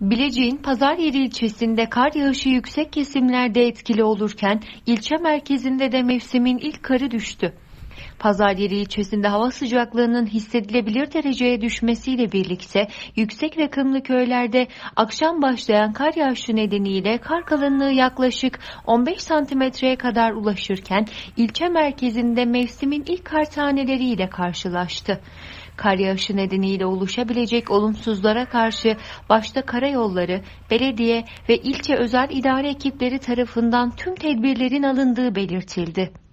Bilecik'in Pazaryeri ilçesinde kar yağışı yüksek kesimlerde etkili olurken ilçe merkezinde de mevsimin ilk karı düştü. Pazaryeri ilçesinde hava sıcaklığının hissedilebilir dereceye düşmesiyle birlikte yüksek rakımlı köylerde akşam başlayan kar yağışı nedeniyle kar kalınlığı yaklaşık 15 santimetreye kadar ulaşırken ilçe merkezinde mevsimin ilk kar taneleriyle karşılaştı. Kar yağışı nedeniyle oluşabilecek olumsuzlara karşı başta karayolları, belediye ve ilçe özel idare ekipleri tarafından tüm tedbirlerin alındığı belirtildi.